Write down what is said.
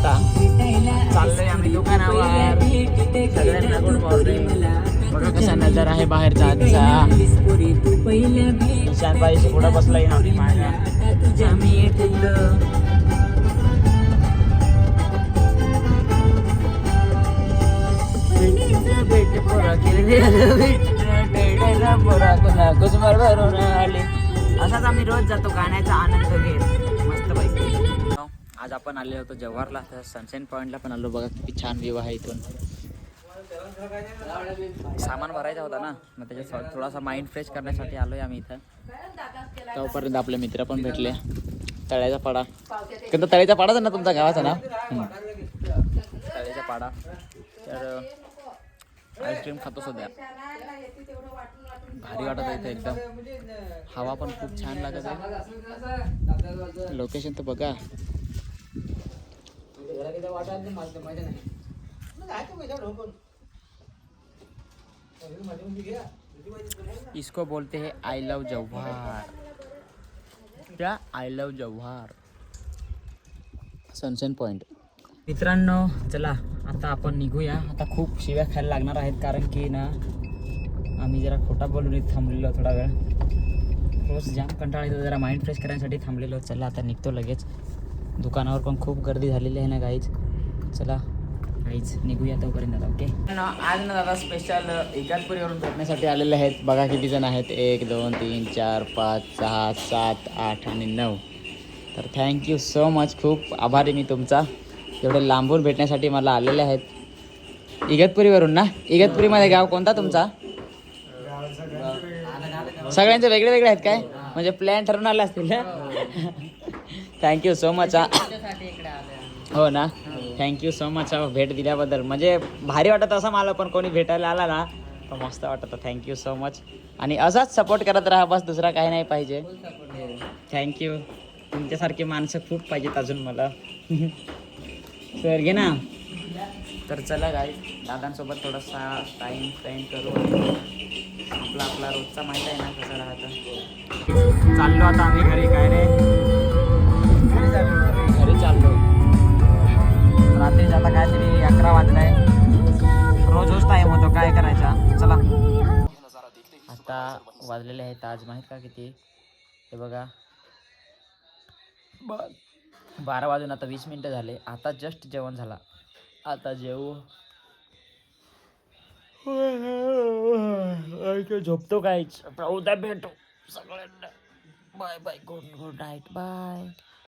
आता. चाललोय आम्ही दुकानावर. सगळ्यांना गुड मॉर्निंग बघा कसा नजर आहे बाहेरचा आजचा. निशान बाईशी पुढे बसलाय आम्ही माझ्या आम्ही भरून आले. असाच आम्ही रोज जातो गाण्याचा आनंद घेत. आज आपण आले होतो जव्हारला. तर सनसेन पॉईंटला पण आलो. बघा किती छान व्ह्यू आहे इथून. सामान भरायचा होता ना? मग त्याच्या थोडासा माइंड फ्रेश करण्यासाठी आलोय आम्ही इथं. तोपर्यंत आपले मित्र पण भेटले. तळ्याचा पाडा. कारण तळ्याचा पाडाच आहे ना तुमचा गावाचा ना? तळ्याचा पाडा. तर आईस्क्रीम खातो सध्या. भारी वाटत आहे इथे एकदम. हवा पण खूप छान लागत आहे. लोकेशन तर बघा. इसको बोलते हैं आई लव जव्हार. क्या? I love Jawhar. Sunset point. मित्रांनो चला आता आपण निघूया. आता खूप शिव्या खायला लागणार आहेत कारण की ना आम्ही जरा खोटा बोलून थांबलेलो थोडा वेळ. रोज जाम कंटाळा येतो जरा माइंड फ्रेश करण्यासाठी थांबलेलो चला आता निघतो लगेच. दुकानावर पण खूप गर्दी झालेली आहे ना गाईज चला गाईज निघूया तोपर्यंत आता ओके आज ना दादा स्पेशल इगतपुरीवरून भेटण्यासाठी आलेले आहेत. बघा किती जण आहेत. एक दोन तीन चार पाच सहा सात आठ आणि नऊ. तर थँक्यू सो मच खूप आभारी मी तुमचा. एवढे लांबून भेटण्यासाठी मला आलेले आहेत. इगतपुरीवरून ना? इगतपुरीमध्ये गाव कोणता तुमचा? सगळ्यांचे वेगळे वेगळे आहेत काय? म्हणजे प्लॅन ठरून आले असतील ना? थँक्यू सो मच हो ना? थँक्यू सो मच भेट दिल्याबद्दल. म्हणजे भारी वाटत असं मला पण कोणी भेटायला आला ना तर मस्त वाटतं. थँक्यू सो मच आणि असाच सपोर्ट करत राहा बस दुसरा काही नाही पाहिजे. थँक्यू तुमच्यासारखी माणसं खूप पाहिजेत अजून मला. सर घे ना. तर चला गाई दादांसोबत थोडासा टाईम स्पेंड करू आपला आपला रोजचा माहिती आहे ना कसं राहतं. चाललो आता आम्ही घरी काय रे आता वाजलेले आहेत आज. माहीत का किती? हे बघा. ब- बारा वाजून आता वीस मिनटं झाले. आता जस्ट जेवण झाला. आता जेवू. झोपतो काहीच उद्या भेटू सगळ्यांना. Bye bye good good night bye